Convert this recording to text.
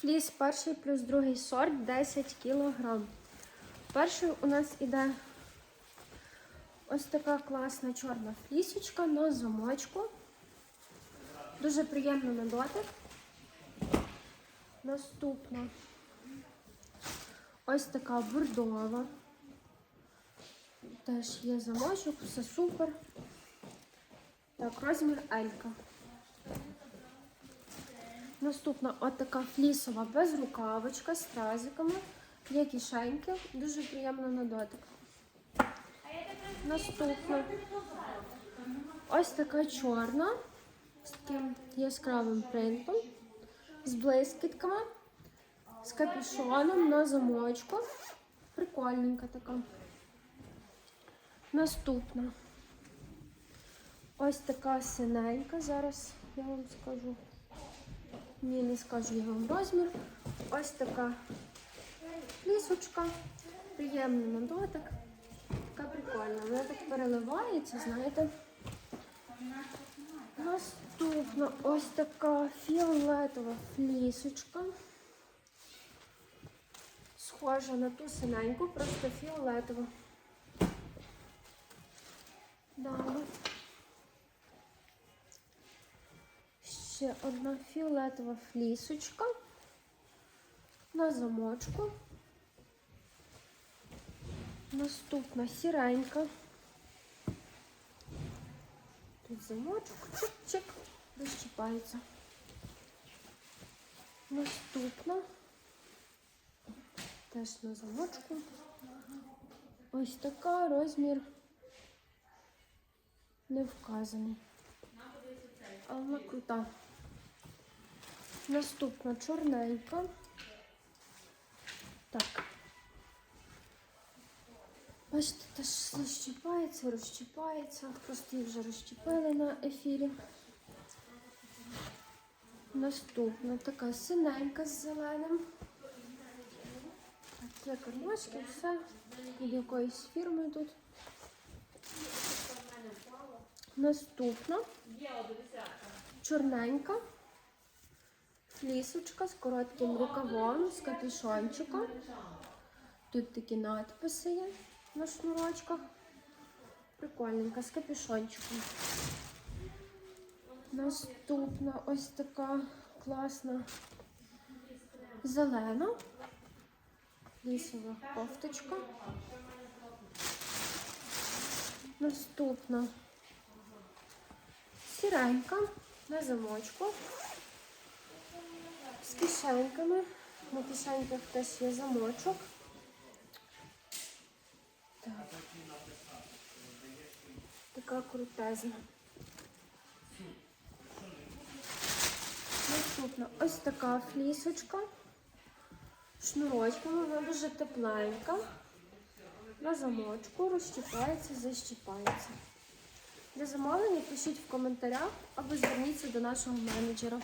Фліс перший плюс другий сорт 10 кг. Перший у нас іде ось така класна чорна флісочка на замочку. Дуже приємно на дотик. Наступна ось така бордова. Теж є замочок, все супер. Так, розмір Елька. Наступна от така флісова безрукавочка з стразиками. Є кишеньки, дуже приємно на дотик. Наступна ось така чорна з таким яскравим принтом, з блискітками, з капюшоном на замочку. Прикольненька така. Наступна. Ось така синенька. Зараз я вам скажу. Ні, не скажу я вам розмір. Ось така лісочка. Приємна на дотик. Така прикольна. Вона так переливається, знаєте. Наступна ось така фіолетова флісочка. Схожа на ту синеньку, просто фіолетова. Далі. Ще одна фіолетова флісочка на замочку. Наступна сіренька. Тут замочок, чик-чик, розчіпається. Наступна. Теж на замочку. Ось така розмір не вказаний. Але вона крута. Наступна чорненька. Так. Бачите, теж розщіпається, розщіпається. Просто їх вже розщіпили на ефірі. Наступна така синенька з зеленим. Є кармашки, все. Від якоїсь фірми тут. Наступна чорненька флісочка з коротким рукавом, з капюшончиком. Тут такі надписи є на шнурочках. Прикольненька, з капюшончиком. Наступна ось така класна зелена лісова кофточка. Наступна сіренька на замочку. З кишеньками. На кишеньках теж є замочок. Так. Така крутезна. Наступна ось така флісочка. Шнурочками, вона дуже тепленька. На замочку розщіпається, защіпається. Для замовлення пишіть в коментарях або зверніться до нашого менеджера.